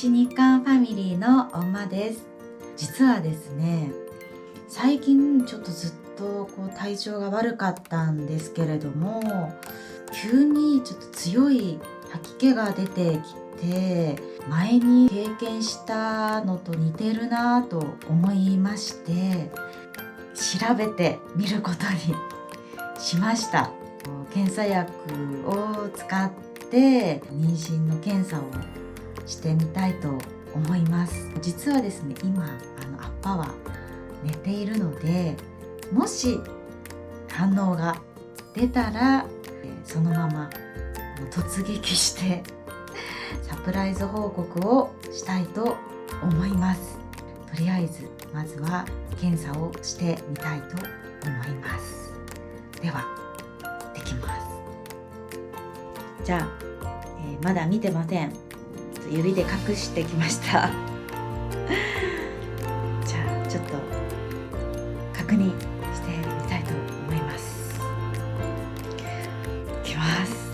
西日韓ファミリーの엄마です。実はですね最近ちょっとずっとこう体調が悪かったんですけれども急にちょっと強い吐き気が出てきて前に経験したのと似てるなと思いまして調べてみることにしました。検査薬を使って妊娠の検査をしてみたいと思います。実はですね今あのアッパは寝ているのでもし反応が出たらそのまま突撃して サプライズ報告をしたいと思います。とりあえずまずは検査をしてみたいと思います。ではできます。じゃあ、えー、まだ見てません。指で隠してきました。じゃあちょっと確認してみたいと思います。いきます。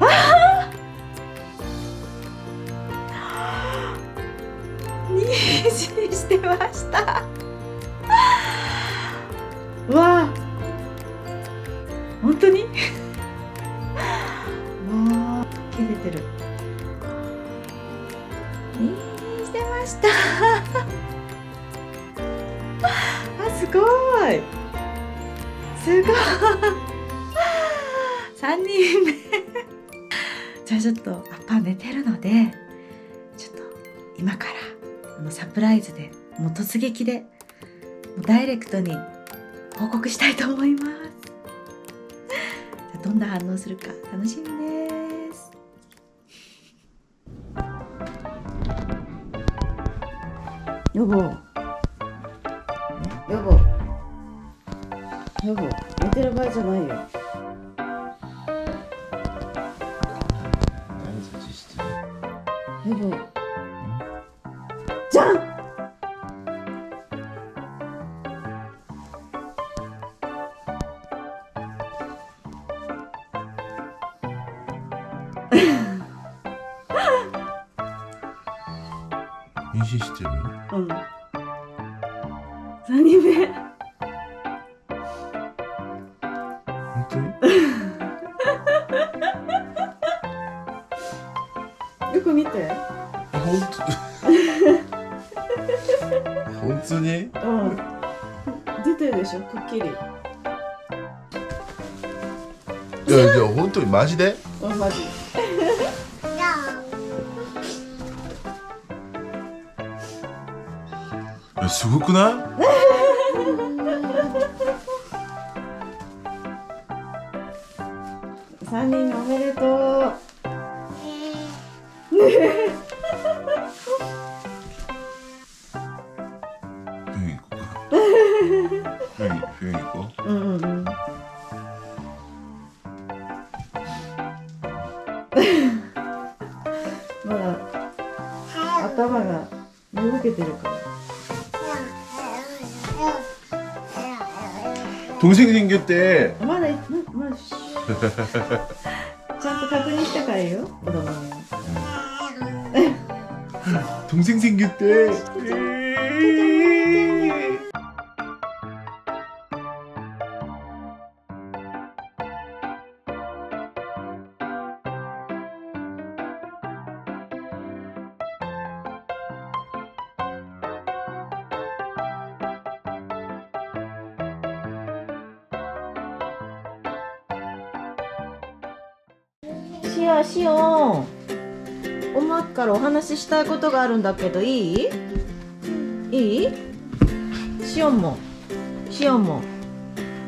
妊娠してました。わあ！本当に？わあ切れてる。妊娠してました。あすごい。すごい。3人目。じゃあちょっとアッパー寝てるのでちょっと今からあのサプライズでもう突撃でもうダイレクトに報告したいと思います。どんな反応するか楽しみです。予防予防予防寝てる場合じゃないよ予防妊娠してるうん。3人目本当に？よく見て。本当？本当に？うん。出てるでしょ？くっきり。いやいや本当にマジで？うんマジえすごくない？3人おめでとう。 동생 생겼대 まだ、まだ、ちゃんと確認してから言うよ、子供には。 동생 생겼대 シア、シオン。おまからお話ししたいことがあるんだけど、いいいいシオンも。シオンも。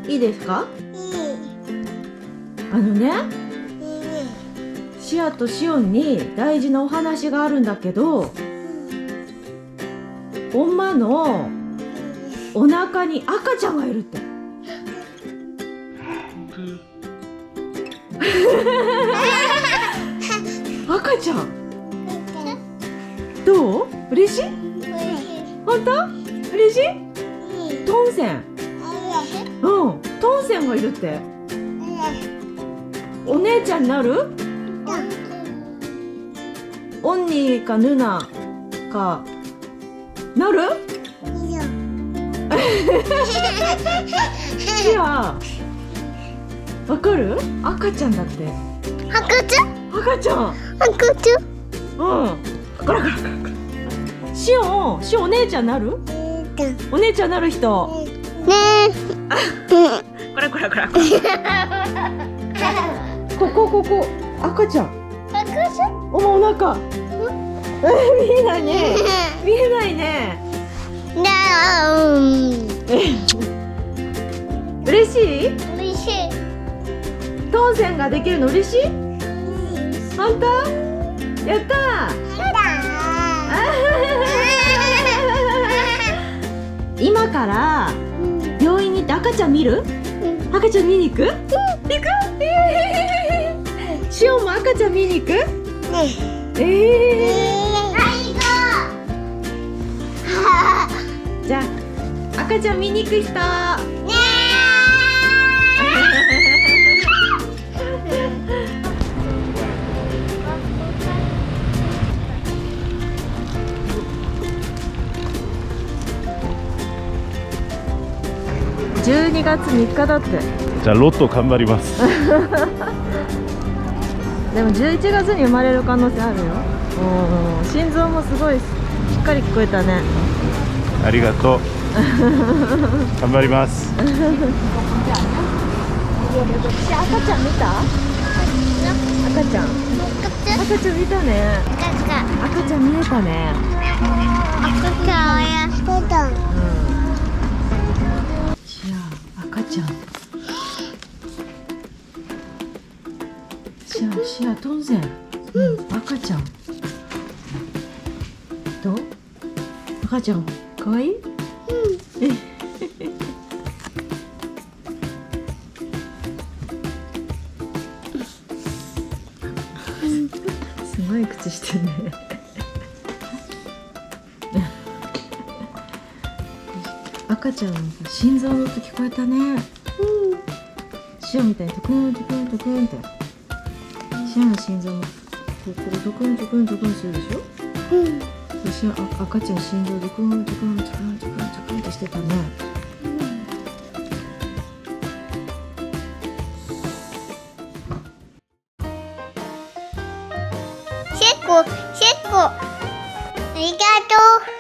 いいですかあのね、シアとシオンに大事なお話があるんだけど、女のお腹に赤ちゃんがいるって。赤ちゃん。どう？嬉しい？本当？嬉しい？トンセン。うん。トンセンがいるって。お姉ちゃんになる？オンニーかヌナか。なる？シア わかる？赤ちゃんだって。赤ちゃん？うん。こらこらこらこら。シオンシオンお姉ちゃんなる？お姉ちゃん。なる人。こらこらこらここここ赤ちゃん。おまお腹。え見えないね。見えないね。嬉しい？トンセンができるの嬉しい？本当？やった！ー。今から病院に行って赤ちゃん見る？赤ちゃん見に行く？行く？シオンも赤ちゃん見に行く？えー、じゃあ赤ちゃん見に行く人月3日だって。じゃあロット頑張ります。でも11月に生まれる可能性あるよ。おー心臓もすごいしっかり聞こえたね。ありがとう。頑張ります。赤ちゃん見た？赤ちゃん。赤ちゃん見たね。赤ちゃん。見えたね。シア赤ちゃん。シアシアトンゼン、うん、赤ちゃん。どう？赤ちゃんかわい？い すごい口してるね赤ちゃんのさ心臓の音聞こえたね。シアみたいにトクントクントクンって。シアの心臓もここでトクントクントクンするでしょ？そしてあ赤ちゃん心臓ドクンドクンドクンドクンドクンってしてたねシェコ、シェコ、ありがとう。